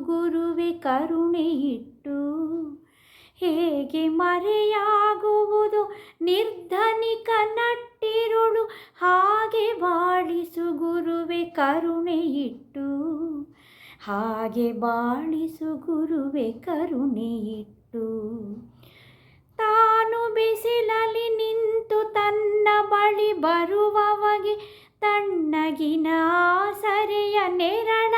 ಗುರುವೆ ಕರುಣೆ ಇಟ್ಟು ಹೇಗೆ ಮರೆಯಾಗುವುದು? ನಿರ್ಧನಿಕ ನಟ್ಟಿರುಳು ಹಾಗೆ ಬಾಳಿಸು ಗುರುವೆ ಕರುಣೆ ಇಟ್ಟು ಹಾಗೆ ಬಾಳಿಸು ಗುರುವೆ ಕರುಣೆ ಇಟ್ಟು ತಾನು ಬಿಸಿಲಲ್ಲಿ ನಿಂತು ತನ್ನ ಬಳಿ ಬರುವವಗೆ ತಣ್ಣಗಿನ ಸರೆಯ ನೆರಳ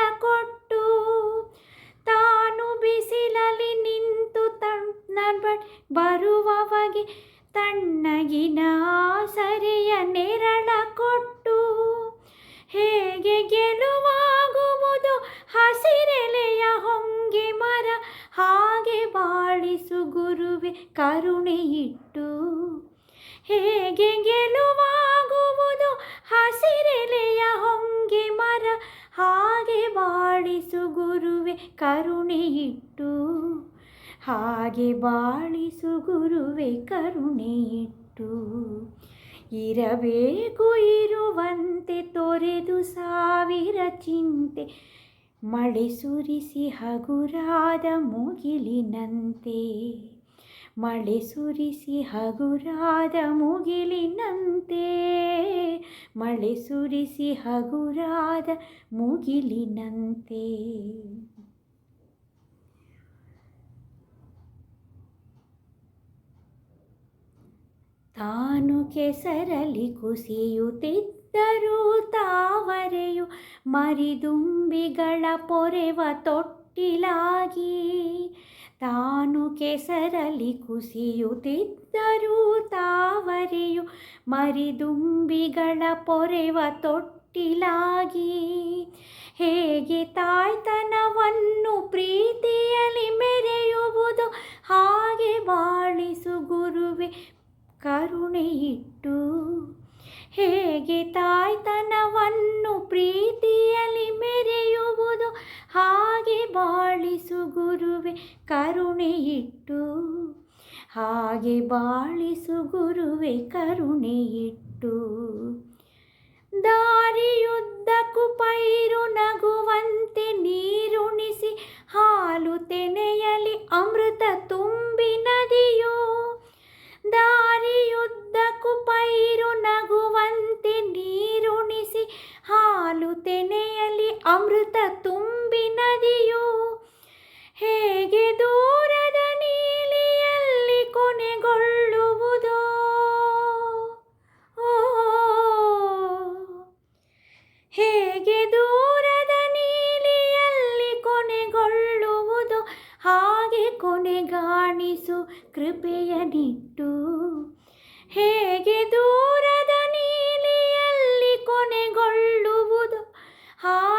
ಬರುವವಗೆ ತಣ್ಣಗಿನ ಸರಿಯ ನೆರಳ ಕೊಟ್ಟು ಹೇಗೆ ಗೆಲುವಾಗುವುದು? ಹಸಿರೆಲೆಯ ಹೊಂಗೆ ಮರ ಹಾಗೆ ಬಾಳಿಸು ಗುರುವೆ ಕರುಣೆ ಇಟ್ಟು ಹೇಗೆ ಗೆಲುವಾಗುವುದು? ಹಸಿರೆಲೆಯ ಹೊಂಗೆ ಮರ ಹಾಗೆ ಬಾಳಿಸು ಗುರುವೆ ಕರುಣೆ ಇಟ್ಟು ಹಾಗೆ ಬಾಳಿಸು ಗುರುವೆ ಕರುಣೆ ಇಟ್ಟು ಇರಬೇಕು ಇರುವಂತೆ ತೊರೆದು ಸಾವಿರ ಚಿಂತೆ, ಮಳೆ ಸುರಿಸಿ ಹಗುರಾದ ಮುಗಿಲಿನಂತೆ. ಮಳೆ ಸುರಿಸಿ ಹಗುರಾದ ಮುಗಿಲಿನಂತೆ, ಮಳೆ ಸುರಿಸಿ ಹಗುರಾದ ಮುಗಿಲಿನಂತೆ. ತಾನು ಕೆಸರಲಿ ಕುಸಿಯುತ್ತಿದ್ದರೂ ತಾವರೆಯು ಮರಿದುಂಬಿಗಳ ಪೊರೆವ ತೊಟ್ಟಿಲಾಗಿ. ತಾನು ಕೆಸರಲಿ ಕುಸಿಯುತ್ತಿದ್ದರೂ ತಾವರೆಯು ಮರಿದುಂಬಿಗಳ ಪೊರೆವ ತೊಟ್ಟಿಲಾಗಿ. ಹೇಗೆ ತಾಯ್ತನವನ್ನು ಹೇಗೆ ತಾಯ್ತನವನ್ನು ಪ್ರೀತಿಯಲ್ಲಿ ಮೆರೆಯುವುದು? ಹಾಗೆ ಬಾಳಿಸು ಗುರುವೆ ಕರುಣೆಯಿಟ್ಟು. ಹಾಗೆ ಬಾಳಿಸು ಗುರುವೆ ಕರುಣೆ ಇಟ್ಟು ಅಮೃತ ತುಂಬಿ ನದಿಯು ಹೇಗೆ ದೂರದ ನೀಲಿಯಲ್ಲಿ ಕೊನೆಗೊಳ್ಳುವುದು? ಹೇಗೆ ದೂರದ ನೀಲಿಯಲ್ಲಿ ಕೊನೆಗೊಳ್ಳುವುದು? ಹಾಗೆ ಕೊನೆಗಾಣಿಸು ಕೃಪೆಯ ನಿಟ್ಟು ಹೇಗೆ ದೂರದ ನೀಲಿಯಲ್ಲಿ ಕೊನೆಗೊಳ್ಳುವುದು? ಹಾಗೆ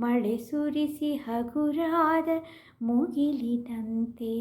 ಮಳೆ ಸುರಿಸಿ ಹಗುರಾದ ಮುಗಿಲಿನಂತೆ.